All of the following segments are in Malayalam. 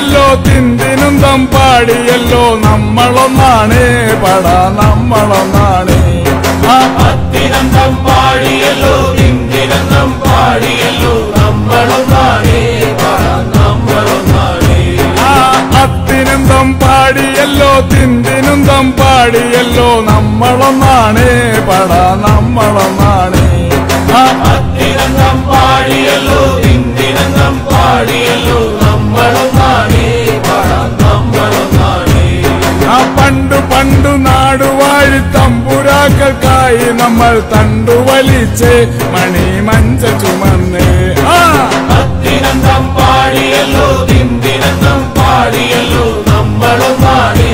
തിന്തിനുന്തം പാടിയല്ലോ നമ്മളൊന്നാണ് പട നമ്മളൊന്നാണ്. പത്തിനന്തം പാടിയല്ലോ പാടിയല്ലോ നമ്മളൊന്നാണേ അത്തിനന്തം പാടിയല്ലോ തിന്തിനുന്തം പാടിയല്ലോ നമ്മളൊന്നാണ് പട നമ്മളൊന്നാണ്. തമ്പുരാക്കൾക്കായി നമ്മൾ തണ്ടുവലിച്ച് മണി മഞ്ച ചുമന്ന്. പാടിയല്ലോ ഇന്ദിനന്തം പാടിയല്ലോ നമ്മളൊന്നാണേ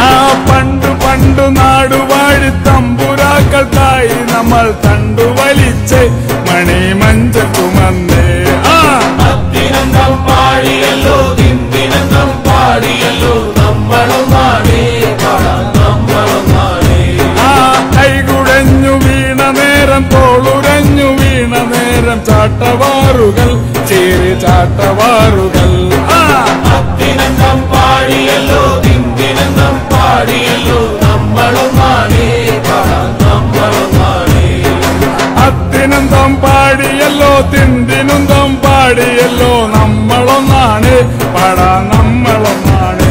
ആ പണ്ടു പണ്ടു നാടുവാഴി തമ്പുരാക്കൾക്കായി നമ്മൾ തണ്ടുവലിച്ച് ചാട്ടവാറുകൾ ചേരി ചാട്ടവാറുകൾ. ആ പാടിയല്ലോ ഇന്ദിനന്തം പാടിയല്ലോ നമ്മളൊന്നാണേ അത്തിനന്തം പാടിയല്ലോ തിന്തിനന്തം പാടിയല്ലോ നമ്മളൊന്നാണ് പട നമ്മളൊന്നാണ്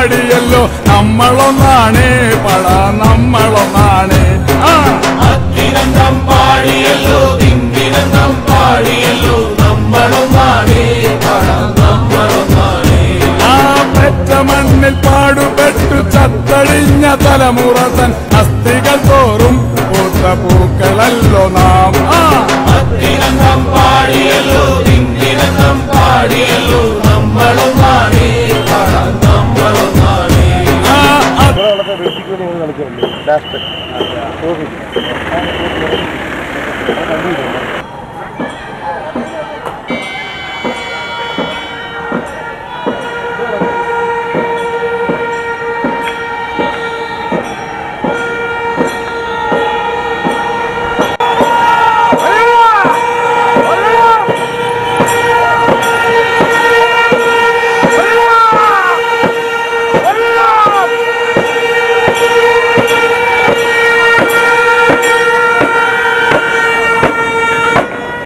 പാടിയല്ലോ നമ്മളൊന്നാണ് പട നമ്മളൊന്നാണ്. ആ. പത്തിനന്തം പാടിയല്ലോ പാടിയല്ലോ നമ്മളൊന്നാണേ പറ നമ്മളൊന്നാണേ. ആ പെറ്റ മണ്ണിൽ പാടുപെട്ടു ചത്തടിഞ്ഞ തലമുറ തൻ അസ്ഥികൾ തോറും പൂത്ത പൂക്കളല്ലോ നാം. ആ. दस तक वो भी